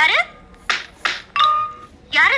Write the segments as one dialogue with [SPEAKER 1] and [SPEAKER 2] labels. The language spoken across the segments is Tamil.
[SPEAKER 1] யாரு யாரு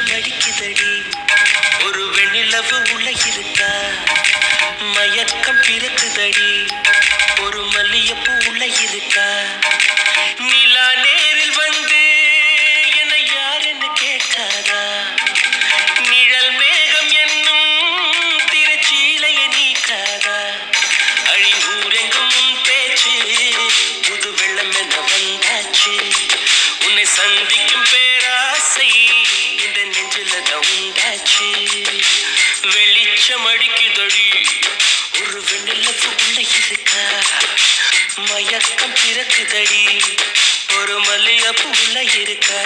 [SPEAKER 2] வெளிச்சம் அடிக்குதடி ஒரு வெண்ணிலவு உள்ள இருக்கா மயக்கம் பிறக்குதடி. ஒரு மல்லியப்பூ உள்ள இருக்கா நிலா நேரில் வந்து என்ன கேட்காதா? நிழல் மேகம் என்னும் திரச்சீலையை நீக்காதா? அழி ஊரெங்கும் பேச்சு புது வெள்ளம் என வந்தாச்சு? உன்னை வெளிச்சம் அடிக்குதடி ஒரு வெண்ணிலப்பு உள்ள இருக்கா மயக்கம் பிறக்குதடி. ஒரு மல்லியப்பு உள்ள இருக்கா.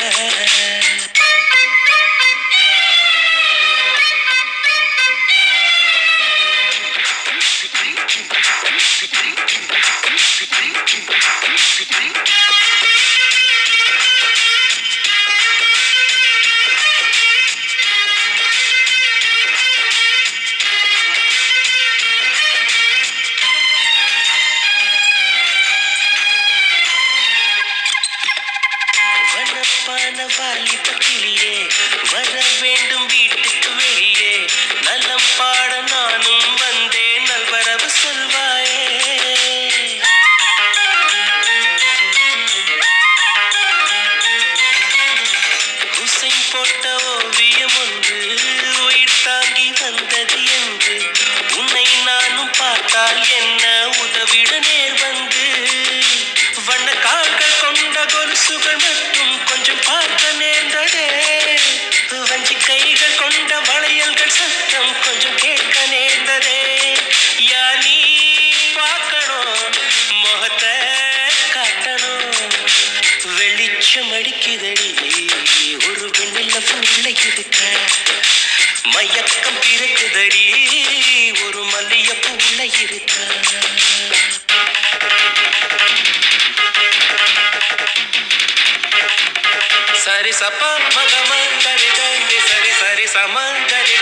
[SPEAKER 2] வனப்பான வாலிப கிளியே வர வேண்டும் வீட்டுக்கு வெளியே. நலம் பாட நானும் வந்தேன் நல்வரவு சொல்வாயே. உசை போட்ட ஓவியம் ஒன்று உயிர் தாங்கி வந்தது என்று. உன்னை நானும் பார்த்தால் என்ன உதவிட நேர் வந்து. வண்ண காக்க கொண்ட கொலுசுகள் மட்டும் பிடிக்க மயக்கம் பிறக்குதடி ஒரு மல்லியப்பு உள்ள இருக்க. சரி சப்பா மகம சரி தரி சரி சரி சம சரி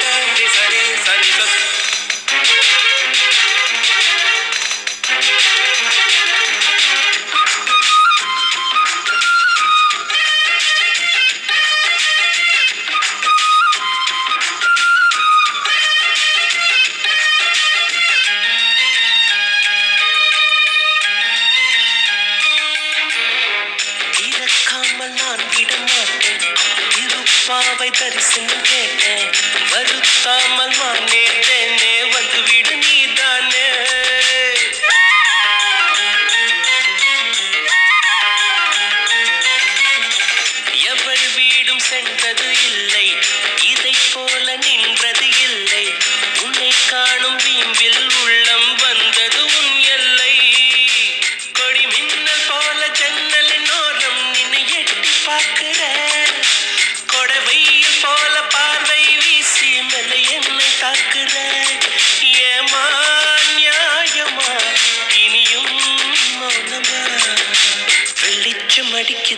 [SPEAKER 2] அம்மாவை தரிசனம் கேட்டேன். வருத்தாமல் நான் நேர்த்தேனே வந்து விடு நீதானே. எவள் வீடும் சென்றது இல்லை இதை போல நின்றது இல்லை. உன்னை காணும் வீம்பில் உள்ள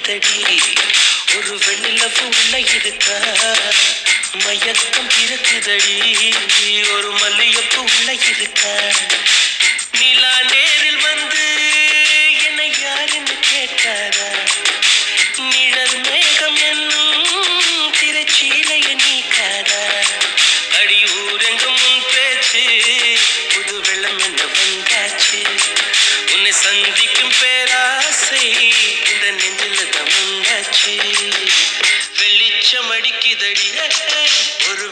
[SPEAKER 2] வெளிச்சம் ஒரு வெண்ணில உள்ள இருக்கா மயக்கம் பிறக்குதடி. ஒரு மல்லியப்பு உள்ள இருக்கா நிலானே முன்னாச்சு வெளிச்சம் அடிக்குதடி. ஒரு